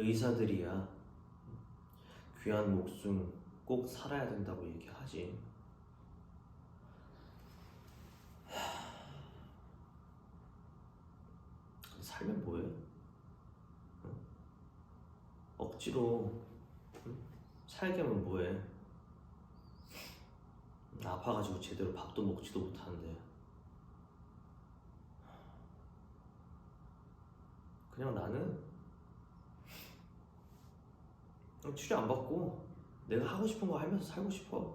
의사들이야 귀한 목숨 꼭 살아야 된다고 얘기하지. 살면 뭐해? 응? 억지로 응? 살게 하면 뭐해? 아파가지고 제대로 밥도 먹지도 못하는데 그냥 나는 치료 안 받고 내가 하고 싶은 거 하면서 살고 싶어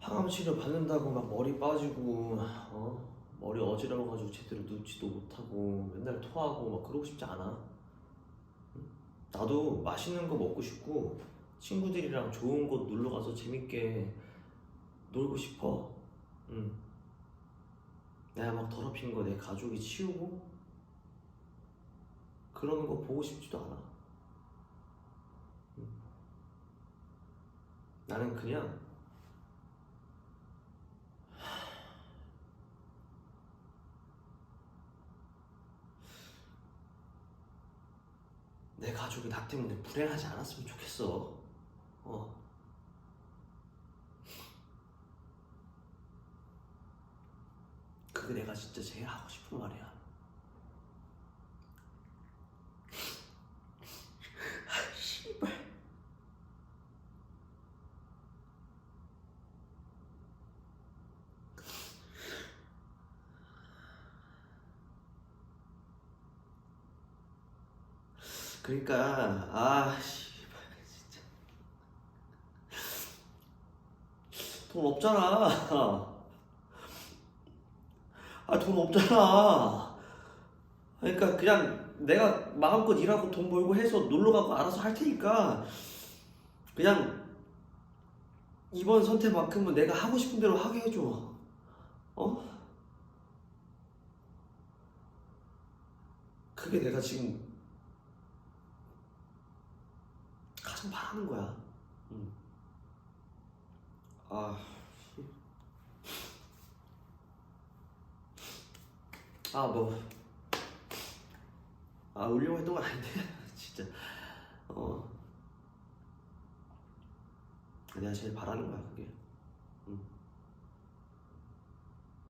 항암 치료 받는다고 막 머리 빠지고 어? 머리 어지러워가지고 제대로 눕지도 못하고 맨날 토하고 막 그러고 싶지 않아 응? 나도 맛있는 거 먹고 싶고 친구들이랑 좋은 곳 놀러 가서 재밌게 놀고 싶어. 응. 내가 막 더럽힌 거 내 가족이 치우고 그러는 거 보고 싶지도 않아. 나는 그냥 내 가족이 나 때문에 불행하지 않았으면 좋겠어. 어. 그게 내가 진짜 제일 하고 싶은 말이야. 그러니까 아 씨발 진짜 돈 없잖아. 아, 돈 없잖아. 그러니까 그냥 내가 마음껏 일하고 돈 벌고 해서 놀러 가고 알아서 할 테니까 그냥 이번 선택만큼은 내가 하고 싶은 대로 하게 해줘. 어? 그게 내가 지금 가장 바라는 거야. 응. 아. 아, 뭐. 아, 울려고 했던 건 아닌데. 진짜. 어. 내가 제일 바라는 거야, 그게. 응.